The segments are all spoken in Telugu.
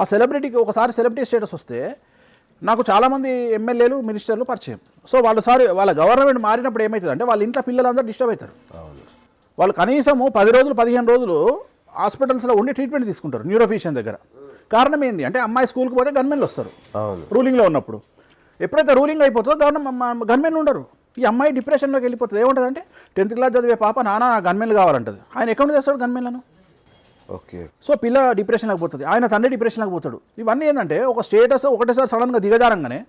ఆ సెలబ్రిటీకి ఒకసారి సెలబ్రిటీ స్టేటస్ వస్తే నాకు చాలామంది ఎమ్మెల్యేలు మినిస్టర్లు పరిచయం. సో వాళ్ళు సారి వాళ్ళ గవర్నమెంట్ మారినప్పుడు ఏమవుతుంది అంటే వాళ్ళ ఇంట్లో పిల్లలందరూ డిస్టర్బ్ అవుతారు. వాళ్ళు కనీసము పది రోజులు పదిహేను రోజులు హాస్పిటల్స్లో ఉండి ట్రీట్మెంట్ తీసుకుంటారు న్యూరోఫిషియన్ దగ్గర. కారణం ఏంది? అంటే అమ్మాయి స్కూల్కి పోతే గన్మెన్లు వస్తారు. రూలింగ్లో ఉన్నప్పుడు. ఎప్పుడైతే రూలింగ్ అయిపోతుందో గవర్నమెంట్ గన్మెన్ ఉండరు. ఈ అమ్మాయి డిప్రెషన్లోకి వెళ్ళిపోతుంది. ఏముంటుంది అంటే టెన్త్ క్లాస్ చదివే పాప నాన్న నా గన్మెన్లు కావాలంటది. ఆయన ఎక్కడ చేస్తాడు గన్మెన్లను ఓకే. సో పిల్ల డిప్రెషన్లోకి పోతుంది. ఆయన తండ్రి డిప్రెషన్లోకి పోతాడు. ఇవన్నీ ఏంటంటే ఒక స్టేటస్ ఒకటేసారి సడన్గా దిగజారంగానే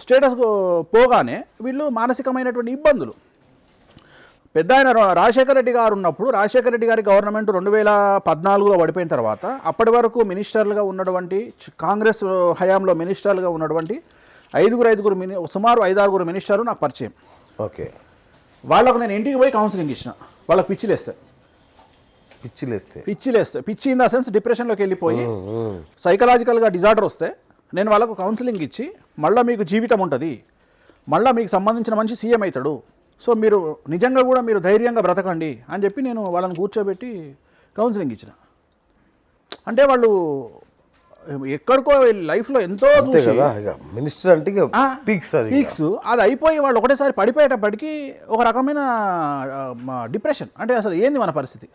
స్టేటస్ పోగానే వీళ్ళు మానసికమైనటువంటి ఇబ్బందులు. పెద్ద ఆయన రాజశేఖర రెడ్డి గారు ఉన్నప్పుడు రాజశేఖర రెడ్డి గారి గవర్నమెంట్ రెండు వేల పద్నాలుగులో పడిపోయిన తర్వాత అప్పటి వరకు మినిస్టర్లుగా ఉన్నటువంటి కాంగ్రెస్ హయాంలో మినిస్టర్లుగా ఉన్నటువంటి ఐదుగురు ఐదుగురు మిని సుమారు ఐదారుగురు మినిస్టర్లు నాకు పరిచయం. ఓకే. వాళ్ళకు నేను ఇంటికి పోయి కౌన్సిలింగ్ ఇచ్చిన. వాళ్ళకి పిచ్చిలేస్తే పిచ్చిలేస్తే. పిచ్చిలేస్తే. పిచ్చి ఇన్ ద సెన్స్ డిప్రెషన్లోకి వెళ్ళిపోయి సైకలాజికల్గా డిజార్డర్ వస్తే నేను వాళ్ళకు కౌన్సిలింగ్ ఇచ్చి మళ్ళీ మీకు జీవితం ఉంటుంది. మళ్ళీ మీకు సంబంధించిన మంచి సీఎం అవుతాడు. సో మీరు నిజంగా కూడా మీరు ధైర్యంగా బ్రతకండి అని చెప్పి నేను వాళ్ళని కూర్చోబెట్టి కౌన్సిలింగ్ ఇచ్చిన. అంటే వాళ్ళు ఎక్కడికో లైఫ్లో ఎంతో మినిస్టర్ అంటే పీక్స్. పీక్స్. అది అయిపోయి వాళ్ళు ఒకటేసారి పడిపోయేటప్పటికి ఒక రకమైన డిప్రెషన్. అంటే అసలు ఏంది మన పరిస్థితి?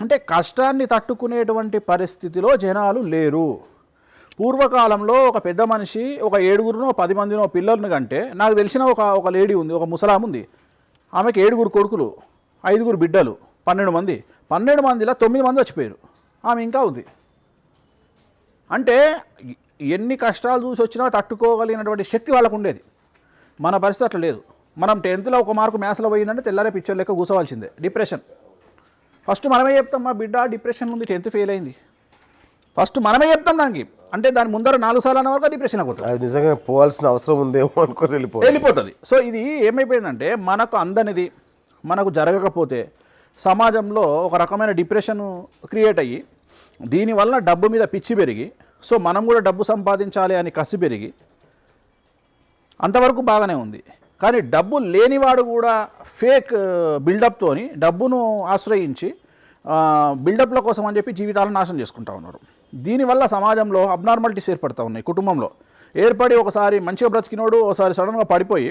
అంటే కష్టాన్ని తట్టుకునేటువంటి పరిస్థితిలో జనాలు లేరు. పూర్వకాలంలో ఒక పెద్ద మనిషి ఒక ఏడుగురునో పది మందినో పిల్లలను కంటే నాకు తెలిసిన ఒక ఒక లేడీ ఉంది ఒక ముసలాం ఉంది. ఆమెకి ఏడుగురు కొడుకులు ఐదుగురు బిడ్డలు పన్నెండు మంది. పన్నెండు మందిలో తొమ్మిది మంది వచ్చిపోయారు. ఆమె ఇంకా ఉంది. అంటే ఎన్ని కష్టాలు చూసి వచ్చినా తట్టుకోగలిగినటువంటి శక్తి వాళ్ళకు ఉండేది. మన పరిస్థితి అట్లా లేదు. మనం టెన్త్లో ఒక మార్కు మ్యాథ్స్లో పోయిందంటే తెల్లారే పిక్చర్ లెక్క కూర్చోవాల్సిందే. డిప్రెషన్. ఫస్ట్ మనమే చెప్తాం మా బిడ్డ డిప్రెషన్ ఉంది టెన్త్ ఫెయిల్ అయింది. ఫస్ట్ మనమే చెప్తాం దానికి. అంటే దాని ముందర నాలుగు సార్లు అన్న వరకు డిప్రెషన్ అయిపోతుంది అది నిజంగా పోవాల్సిన అవసరం ఉందేమో అనుకొని వెళ్ళిపో వెళ్ళిపోతుంది. సో ఇది ఏమైపోయిందంటే మనకు అందనిది మనకు జరగకపోతే సమాజంలో ఒక రకమైన డిప్రెషన్ క్రియేట్ అయ్యి దీనివల్ల డబ్బు మీద పిచ్చి పెరిగి సో మనం కూడా డబ్బు సంపాదించాలి అని కసి పెరిగి అంతవరకు బాగానే ఉంది. కానీ డబ్బు లేనివాడు కూడా ఫేక్ బిల్డప్తోని డబ్బును ఆశ్రయించి బిల్డప్ల కోసం అని చెప్పి జీవితాలను నాశనం చేసుకుంటా ఉన్నారు. దీనివల్ల సమాజంలో అబ్నార్మాలిటీస్ ఏర్పడతా ఉన్నాయి కుటుంబంలో. ఏర్పడి ఒకసారి మంచిగా బ్రతికినోడు ఒకసారి సడన్గా పడిపోయి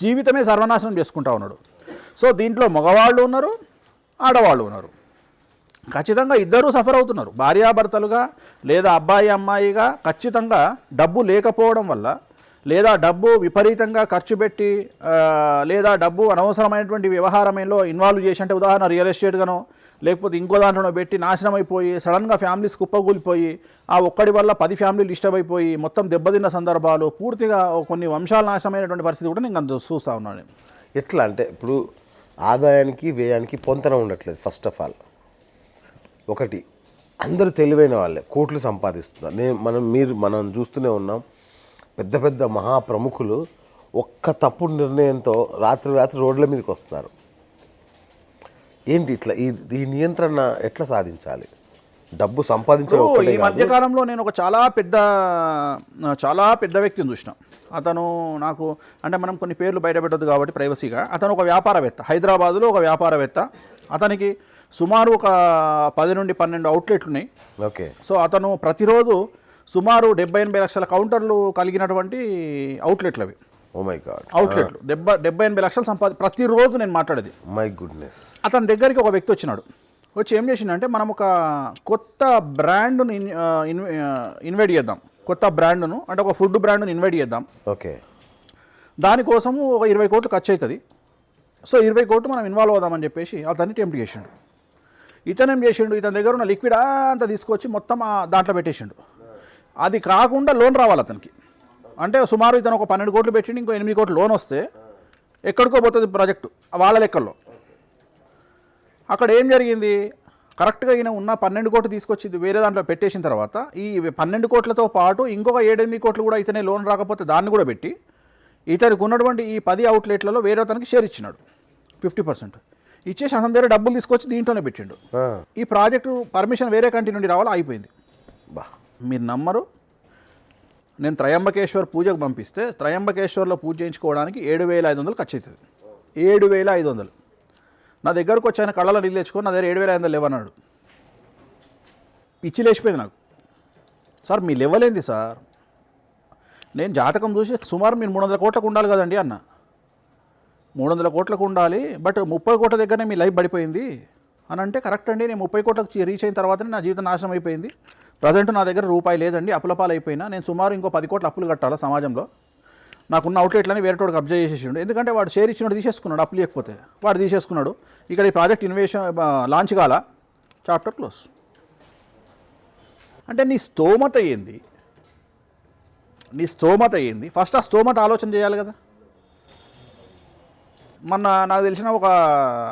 జీవితమే సర్వనాశనం చేసుకుంటా ఉన్నాడు. సో దీంట్లో మగవాళ్ళు ఉన్నారు ఆడవాళ్ళు ఉన్నారు. ఖచ్చితంగా ఇద్దరూ సఫర్ అవుతున్నారు. భార్యాభర్తలుగా లేదా అబ్బాయి అమ్మాయిగా ఖచ్చితంగా డబ్బు లేకపోవడం వల్ల లేదా డబ్బు విపరీతంగా ఖర్చు పెట్టి లేదా డబ్బు అనవసరమైనటువంటి వ్యవహారంలో ఇన్వాల్వ్ చేసి అంటే ఉదాహరణ రియల్ ఎస్టేట్గానో లేకపోతే ఇంకో దాంట్లోనో పెట్టి నాశనం అయిపోయి సడన్గా ఫ్యామిలీస్ కుప్పగూలిపోయి ఆ ఒక్కడి వల్ల పది ఫ్యామిలీలు డిస్టర్బ్ అయిపోయి మొత్తం దెబ్బతిన్న సందర్భాలు పూర్తిగా కొన్ని వంశాలు నాశనమైనటువంటి పరిస్థితి కూడా నేను అంత చూస్తూ ఉన్నాను ఎట్లా అంటే ఇప్పుడు ఆదాయానికి వ్యయానికి పొంతన ఉండట్లేదు ఫస్ట్ ఆఫ్ ఆల్ ఒకటి అందరూ తెలివైన వాళ్ళే కోట్లు సంపాదిస్తున్నారు. నేను మనం మీరు మనం చూస్తూనే ఉన్నాం పెద్ద పెద్ద మహాప్రముఖులు ఒక్క తప్పుడు నిర్ణయంతో రాత్రి రాత్రి రోడ్ల మీదకి వస్తున్నారు. ఏంటి ఇట్లా? ఈ ఈ నియంత్రణ ఎట్లా సాధించాలి? డబ్బు సంపాదించడం ఈ మధ్య కాదు. కాలంలో నేను ఒక చాలా పెద్ద చాలా పెద్ద వ్యక్తిని చూసిన. అతను నాకు అంటే మనం కొన్ని పేర్లు బయట పెట్టద్దు కాబట్టి ప్రైవసీగా. అతను ఒక వ్యాపారవేత్త హైదరాబాదులో ఒక వ్యాపారవేత్త. అతనికి సుమారు ఒక పది నుండి పన్నెండు అవుట్లెట్లు ఉన్నాయి. ఓకే. సో అతను ప్రతిరోజు సుమారు డెబ్బై ఎనభై లక్షల కౌంటర్లు కలిగినటువంటి అవుట్లెట్లు అవి. మై గాడ్ అవుట్లెట్లు. డెబ్బై డెబ్బై ఎనభై లక్షలు సంపాది ప్రతిరోజు నేను మాట్లాడేది. మై గుడ్నెస్ అతని దగ్గరికి ఒక వ్యక్తి వచ్చినాడు. వచ్చి ఏం చేసిండంటే మనం ఒక కొత్త బ్రాండ్ను ఇన్వైట్ చేద్దాం. కొత్త బ్రాండ్ను అంటే ఒక ఫుడ్ బ్రాండ్ను ఇన్వైట్ చేద్దాం. ఓకే దానికోసము ఒక ఇరవై కోట్లు ఖర్చు అవుతుంది సో ఇరవై కోట్లు మనం ఇన్వాల్వ్ అవుదామని చెప్పేసి అతన్ని టెంప్ట్ చేసిండు. ఇతను ఏం చేసిండు? ఇతని దగ్గర ఉన్న లిక్విడ్ అంతా తీసుకొచ్చి మొత్తం ఆ దాంట్లో పెట్టేసిండు. అది కాకుండా లోన్ రావాలి అతనికి. అంటే సుమారు ఇతను ఒక పన్నెండు కోట్లు పెట్టిండు ఇంకో ఎనిమిది కోట్లు లోన్ వస్తే ఎక్కడికో పోతుంది ప్రాజెక్టు వాళ్ళ లెక్కల్లో. అక్కడ ఏం జరిగింది? కరెక్ట్గా ఈయన ఉన్న పన్నెండు కోట్లు తీసుకొచ్చి వేరే దాంట్లో పెట్టేసిన తర్వాత ఈ పన్నెండు కోట్లతో పాటు ఇంకొక ఏడెనిమిది కోట్లు కూడా ఇతనే లోన్ రాకపోతే దాన్ని కూడా పెట్టి ఇతనికి ఉన్నటువంటి ఈ పది అవుట్లెట్లలో వేరే అతనికి షేర్ ఇచ్చినాడు ఫిఫ్టీ పర్సెంట్. ఇచ్చేసి అతని దగ్గర డబ్బులు తీసుకొచ్చి దీంట్లోనే పెట్టిండు. ఈ ప్రాజెక్టు పర్మిషన్ వేరే కంటి నుండి రావాలా అయిపోయింది. బా. మీరు నమ్మరు. నేను త్రయంబకేశ్వర్ పూజకు పంపిస్తే త్రయంబకేశ్వర్లో పూజ చేయించుకోవడానికి ఏడు వేల ఐదు వందలు ఖర్చు అవుతుంది ఏడు వేల ఐదు వందలు. నా దగ్గరకు వచ్చి ఆయన కళ్ళలో నీళ్ళు తెచ్చుకొని నా దగ్గర ఏడు వేల ఐదు వందలు లేవన్నాడు. పిచ్చి లేచిపోయింది నాకు. సార్ మీ లెవెల్ ఏంది సార్? నేను జాతకం చూసి సుమారు మీరు మూడు వందల కోట్లకు ఉండాలి కదండి అన్న. మూడు వందల కోట్లకు ఉండాలి బట్ ముప్పై కోట్ల దగ్గరనే మీ లైఫ్ పడిపోయింది. అని అంటే కరెక్ట్ అండి నేను ముప్పై కోట్లకు రీచ్ అయిన తర్వాతనే నా జీవితం నాశనం అయిపోయింది. ప్రజెంట్ నా దగ్గర రూపాయి లేదండి అప్పులపాలైపోయినా నేను సుమారు ఇంకో పది కోట్ల అప్పులు కట్టాలా సమాజంలో. నాకున్న అవుట్లెట్లని వేరే వాడికి అబ్జర్వ్ చేసేసిండు. ఎందుకంటే వాడు షేర్ ఇచ్చినట్టు తీసేసుకున్నాడు అప్పులు లేకపోతే వాడు తీసేసుకున్నాడు. ఇక్కడ ఈ ప్రాజెక్ట్ ఇన్వేషన్ లాంచ్ కాల. Chapter close. అంటే నీ స్తోమత ఏంది? నీ స్తోమత ఏంది? ఫస్ట్ ఆ స్తోమత ఆలోచన చేయాలి కదా. మొన్న నాకు తెలిసిన ఒక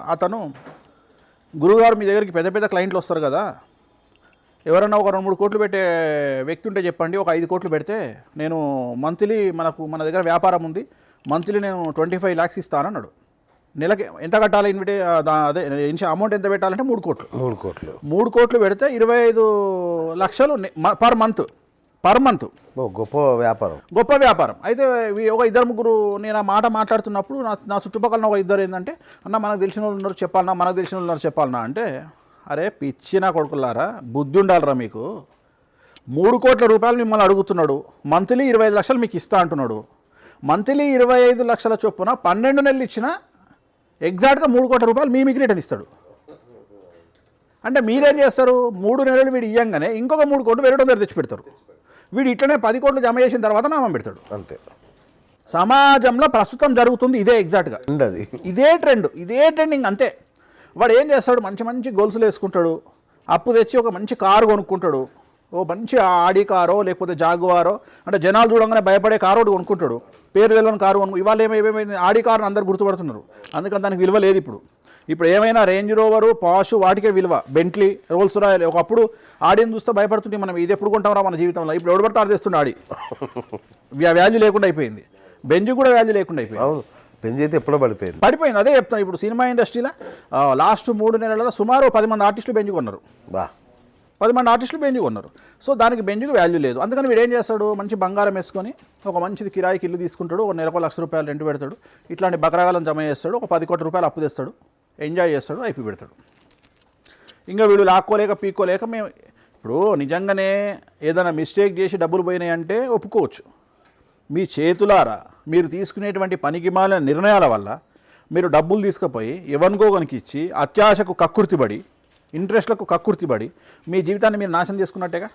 అతను గురుగారు మీ దగ్గరికి పెద్ద పెద్ద క్లయింట్లు వస్తారు కదా. ఎవరన్నా ఒక రెండు మూడు కోట్లు పెట్టే వ్యక్తి ఉంటే చెప్పండి ఒక ఐదు కోట్లు పెడితే నేను మంత్లీ మనకు మన దగ్గర వ్యాపారం ఉంది మంత్లీ నేను ట్వంటీ ఫైవ్ ల్యాక్స్ ఇస్తానన్నాడు. నెలకి ఎంత కట్టాలి ఇన్విటే అదే ఇన్షి అమౌంట్ ఎంత పెట్టాలంటే మూడు కోట్లు. మూడు కోట్లు. మూడు కోట్లు పెడితే ఇరవై ఐదు లక్షలు పర్ మంత్ పర్ మంత్ ఓ గొప్ప వ్యాపారం. గొప్ప వ్యాపారం. అయితే ఒక ఇద్దరు ముగ్గురు నేను ఆ మాట మాట్లాడుతున్నప్పుడు నా నా చుట్టుపక్కల ఒక ఇద్దరు ఏంటంటే అన్న మనకు తెలిసిన వాళ్ళు ఉన్నారు చెప్పాలన్నా మనకు తెలిసిన వాళ్ళు ఉన్నారు చెప్పాలన్నా అంటే అరే పిచ్చిన కొడుకులారా బుద్ధి ఉండాలిరా మీకు. మూడు కోట్ల రూపాయలు మిమ్మల్ని అడుగుతున్నాడు. మంత్లీ ఇరవై ఐదు లక్షలు మీకు ఇస్తా అంటున్నాడు. మంత్లీ ఇరవై ఐదు లక్షల చొప్పున పన్నెండు నెలలు ఇచ్చిన ఎగ్జాక్ట్గా మూడు కోట్ల రూపాయలు మీ మీకు రిటర్న్ ఇస్తాడు. అంటే మీరేం చేస్తారు? మూడు నెలలు వీడు ఇయ్యంగానే ఇంకొక మూడు కోట్లు వేరే దగ్గర తెచ్చి పెడతారు. వీడు ఇట్లనే పది కోట్లు జమ చేసిన తర్వాత నామం పెడతాడు. అంతే. సమాజంలో ప్రస్తుతం జరుగుతుంది ఇదే ఎగ్జాక్ట్గా. ఉండదు ఇదే ట్రెండ్. ఇదే ట్రెండింగ్ అంతే. వాడు ఏం చేస్తాడు? మంచి మంచి గొలుసులు వేసుకుంటాడు. అప్పు తెచ్చి ఒక మంచి కారు కొనుక్కుంటాడు. ఓ మంచి ఆడి కారో లేకపోతే జాగువారో అంటే జనాలు చూడంగానే భయపడే కారు ఒకటి కొనుక్కుంటాడు. పేరు తెలియని కారు కొనుక్కు ఇవాళ ఏమైపోయింది ఆడి కారుని అందరు గుర్తుపడుతున్నారు. అందుకని దానికి విలువ లేదు ఇప్పుడు. ఇప్పుడు ఏమైనా రేంజ్ రోవరు పాషు వాటికే విలువ. బెంట్లీ రోల్స్ రాయల్ ఒకప్పుడు ఆడిని చూస్తే భయపడుతుంటే మనం ఇది ఎప్పుడు కొంటామరా మన జీవితంలో? ఇప్పుడు ఎవడు పడితే ఆడ తెస్తుండే ఆడి. వ్యా- వాల్యూ లేకుండా అయిపోయింది. బెంజ్ కూడా వాల్యూ లేకుండా అయిపోయింది. అవును పెంచి అయితే ఎప్పుడో పడిపోయింది. పడిపోయింది. అదే చెప్తాను ఇప్పుడు సినిమా ఇండస్ట్రీలో లాస్ట్ మూడు నెలలలో సుమారు పది మంది ఆర్టిస్టులు బెంజ్ కొన్నారు. బా. పది మంది ఆర్టిస్టులు బెంజ్ కొన్నారు. సో దానికి బెంజ్కి వాల్యూ లేదు. అందుకని వీడు ఏం చేస్తాడు? మంచి బంగారం వేసుకొని ఒక మంచిది కిరాయికి ఇల్లు తీసుకుంటాడు ఒక నెలకు లక్ష రూపాయలు రెంట్ పెడతాడు ఇట్లాంటి బకరాగాలను జమ చేస్తాడు ఒక పది కోట్ల రూపాయలు అప్పు తెస్తాడు ఎంజాయ్ చేస్తాడు అయిపి పెడతాడు. ఇంకా వీళ్ళు లాక్కోలేక పీక్కోలేక మేము ఇప్పుడు నిజంగానే ఏదైనా మిస్టేక్ చేసి డబ్బులు పోయినాయి అంటే ఒప్పుకోవచ్చు. మీ చేతులారా మీరు తీసుకునేటువంటి పనికిమాలిన నిర్ణయాల వల్ల మీరు డబ్బులు తీసుకుపోయి ఎవరికో ఇచ్చి అత్యాశకు కక్కుర్తిబడి ఇంట్రెస్ట్లకు కక్కుర్తిబడి మీ జీవితాన్ని మీరు నాశనం చేసుకున్నట్టేగా?